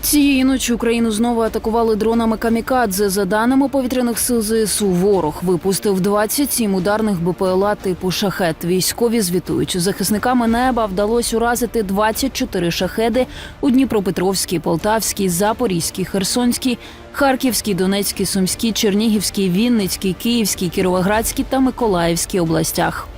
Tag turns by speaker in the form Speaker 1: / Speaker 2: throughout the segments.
Speaker 1: Цієї ночі Україну знову атакували дронами камікадзе. За даними повітряних сил ЗСУ, ворог випустив 27 ударних БПЛА типу шахет. Військові звітують, захисниками неба вдалося уразити 24 шахеди у Дніпропетровській, Полтавській, Запорізькій, Херсонській, Харківській, Донецькій, Сумській, Чернігівській, Вінницькій, Київській, Кіровоградській та Миколаївській областях.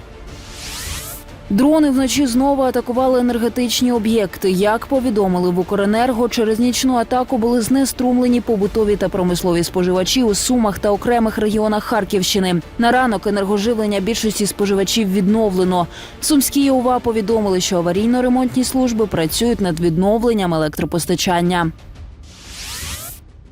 Speaker 1: Дрони вночі знову атакували енергетичні об'єкти. Як повідомили в Укренерго, через нічну атаку були знеструмлені побутові та промислові споживачі у Сумах та окремих регіонах Харківщини. На ранок енергоживлення більшості споживачів відновлено. Сумські ОВА повідомили, що аварійно-ремонтні служби працюють над відновленням електропостачання.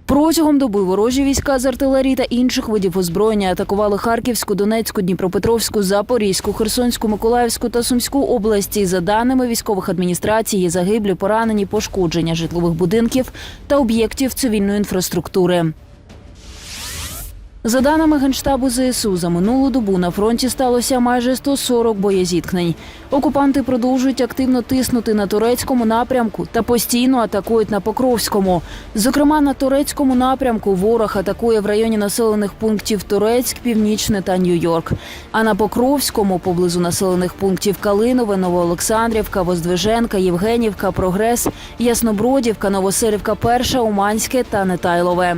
Speaker 1: Протягом доби ворожі війська з артилерії та інших видів озброєння атакували Харківську, Донецьку, Дніпропетровську, Запорізьку, Херсонську, Миколаївську та Сумську області. За даними військових адміністрацій, є загиблі, поранені, пошкодження житлових будинків та об'єктів цивільної інфраструктури. За даними генштабу ЗСУ, за минулу добу на фронті сталося майже 140 боєзіткнень. Окупанти продовжують активно тиснути на турецькому напрямку та постійно атакують на Покровському. Зокрема, на турецькому напрямку ворог атакує в районі населених пунктів Турецьк, Північне та Нью-Йорк. А на Покровському, поблизу населених пунктів Калинове, Новоолександрівка, Воздвиженка, Євгенівка, Прогрес, Яснобродівка, Новоселівка, Перша, Уманське та Нетайлове.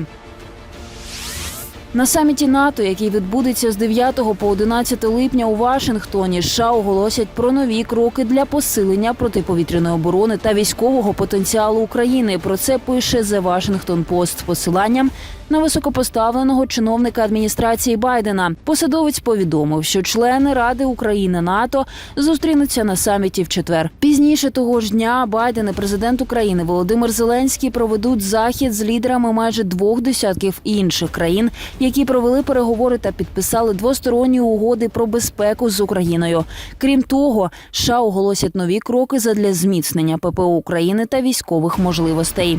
Speaker 1: На саміті НАТО, який відбудеться з 9 по 11 липня у Вашингтоні, США оголосять про нові кроки для посилення протиповітряної оборони та військового потенціалу України. Про це пише The Washington Post з посиланням на високопоставленого чиновника адміністрації Байдена. Посадовець повідомив, що члени Ради України НАТО зустрінуться на саміті в четвер. Пізніше того ж дня Байден і президент України Володимир Зеленський проведуть захід з лідерами майже двох десятків інших країн, які провели переговори та підписали двосторонні угоди про безпеку з Україною. Крім того, США оголосять нові кроки задля зміцнення ППО України та військових можливостей.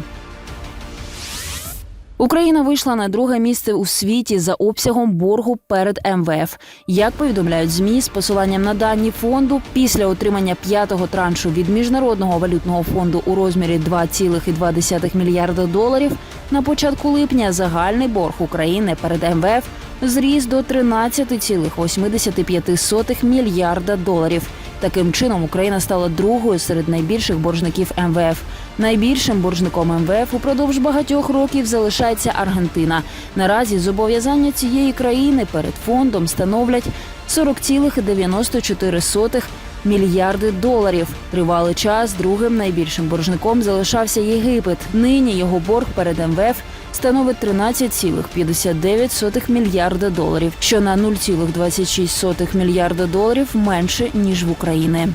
Speaker 1: Україна вийшла на друге місце у світі за обсягом боргу перед МВФ. Як повідомляють змі з посиланням на дані фонду, після отримання п'ятого траншу від міжнародного валютного фонду у розмірі 2,2 мільярда доларів на початку липня загальний борг України перед МВФ зріс до 13,85 мільярда доларів. Таким чином Україна стала другою серед найбільших боржників МВФ. Найбільшим боржником МВФ упродовж багатьох років залишається Аргентина. Наразі зобов'язання цієї країни перед фондом становлять 40,94 мільярди доларів. Тривалий час другим найбільшим боржником залишався Єгипет. Нині його борг перед МВФ становить 13,59 мільярда доларів, що на 0,26 мільярда доларів менше ніж в Україні.